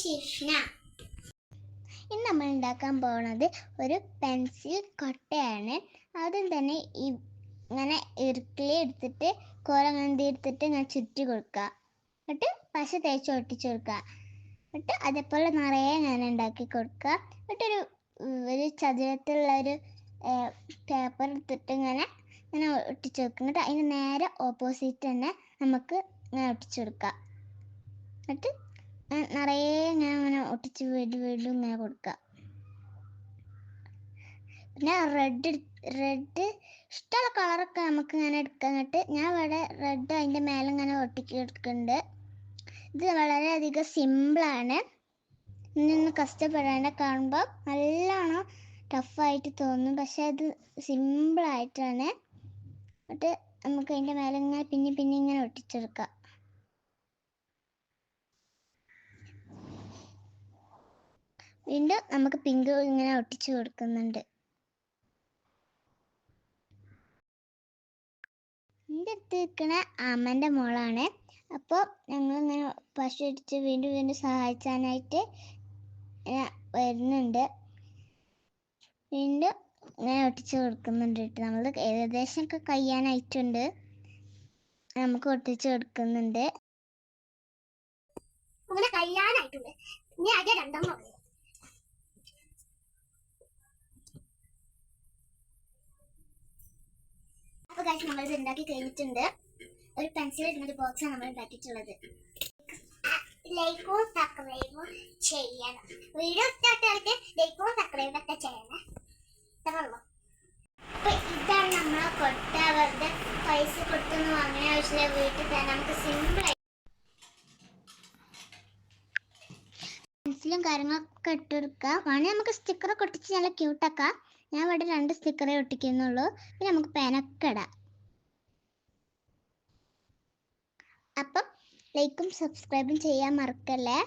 ജിഷ്ണ ഇന്ന് നമ്മൾ ഉണ്ടാക്കാൻ പോകുന്നത് ഒരു പെൻസിൽ കൊട്ടയാണ്. ആദ്യം തന്നെ ഇങ്ങനെ ഇറുക്കിളി എടുത്തിട്ട് കോലങ്ങന്തി എടുത്തിട്ട് ഇങ്ങനെ ചുറ്റി കൊടുക്കുക. എന്നിട്ട് പശ തേച്ച് ഒട്ടിച്ചു കൊടുക്കുക. എന്നിട്ട് അതേപോലെ നിറയെ ഞാൻ ഉണ്ടാക്കി കൊടുക്കുക. എന്നിട്ടൊരു ഒരു ചതുരത്തിലുള്ള ഒരു പേപ്പർ എടുത്തിട്ട് ഇങ്ങനെ ഇങ്ങനെ ഒട്ടിച്ചു കൊടുക്കുക. എന്നിട്ട് അതിന് നേരെ ഓപ്പോസിറ്റ് തന്നെ നമുക്ക് ഇങ്ങനെ ഒട്ടിച്ചു കൊടുക്കുക. എന്നിട്ട് നിറയെ ഞാൻ അങ്ങനെ ഒട്ടിച്ച് വീട് വീണ്ടും ഇങ്ങനെ കൊടുക്കുക പിന്നെ റെഡ് റെഡ് ഇഷ്ടമുള്ള കളറൊക്കെ നമുക്ക് ഇങ്ങനെ എടുക്കാം. ഞാൻ ഇവിടെ റെഡ് അതിന്റെ മേലെ ഇങ്ങനെ ഒട്ടിക്കി എടുക്കുന്നുണ്ട്. ഇത് വളരെയധികം സിമ്പിളാണ് ഇന്നൊന്ന് കഷ്ടപ്പെടേണ്ട കാണുമ്പോൾ നല്ലോണം ടഫായിട്ട് തോന്നും. പക്ഷെ അത് സിമ്പിളായിട്ടാണ് എന്നിട്ട് നമുക്ക് അതിന്റെ മേലെ ഇങ്ങനെ പിന്നെ പിന്നെ ഇങ്ങനെ ഒട്ടിച്ചെടുക്കാം. വീണ്ടും നമുക്ക് പിങ്ക് ഇങ്ങനെ ഒട്ടിച്ചു കൊടുക്കുന്നുണ്ട്. എന്റെ അടുത്ത് നിൽക്കണ അമ്മന്റെ മോളാണ്. അപ്പോൾ ഞങ്ങളിങ്ങനെ പശു അടിച്ച് വീണ്ടും വീണ്ടും സഹായിക്കാനായിട്ട് ഇങ്ങനെ വരുന്നുണ്ട്. വീണ്ടും ഇങ്ങനെ ഒട്ടിച്ച് കൊടുക്കുന്നുണ്ട് കേട്ടോ. നമ്മൾ ഏകദേശം ഒക്കെ കഴിയാനായിട്ടുണ്ട്. നമുക്ക് ഒട്ടിച്ച് കൊടുക്കുന്നുണ്ട്. അങ്ങനെ കഴിയാനായിട്ടുണ്ട്. ഇനി ആകെ രണ്ടെണ്ണം. അപ്പോൾ ഇത് ഉണ്ടാക്കി കഴിഞ്ഞിട്ടുണ്ട്. ഒരു പെൻസിൽ ഇടുന്ന ഒരു ബോക്സാണ് നമ്മൾ ഉണ്ടാക്കിയിട്ടുള്ളത്. ലൈക്കും സബ്സ്ക്രൈബും ചെയ്യണം. വീഡിയോ ഇഷ്ടമായിട്ട് ലൈക്കും സബ്സ്ക്രൈബും ഒക്കെ ചെയ്യണം. ഇത്രയുള്ളൂ അപ്പൊ ഇതാണ് നമ്മൾ കൊട്ട വെറുതെ പൈസ കൊടുത്തൊന്നും വാങ്ങാൻ ആവശ്യമില്ല വീട്ടിൽ തന്നെ നമുക്ക് സിമ്പിൾ ആയി പെൻസിലും കാര്യങ്ങളൊക്കെ ഇട്ടെടുക്കാം വേണമെങ്കിൽ നമുക്ക് സ്റ്റിക്കറൊക്കെ ഒട്ടിച്ച് നല്ല ക്യൂട്ടാക്കാം ഞാൻ ഇവിടെ രണ്ട് സ്റ്റിക്കറേ ഒട്ടിക്കുന്നുള്ളൂ. പിന്നെ നമുക്ക് പേനൊക്കെ ഇടാം. ലൈക്കും സബ്സ്ക്രൈബും ചെയ്യാൻ മറക്കല്ലേ?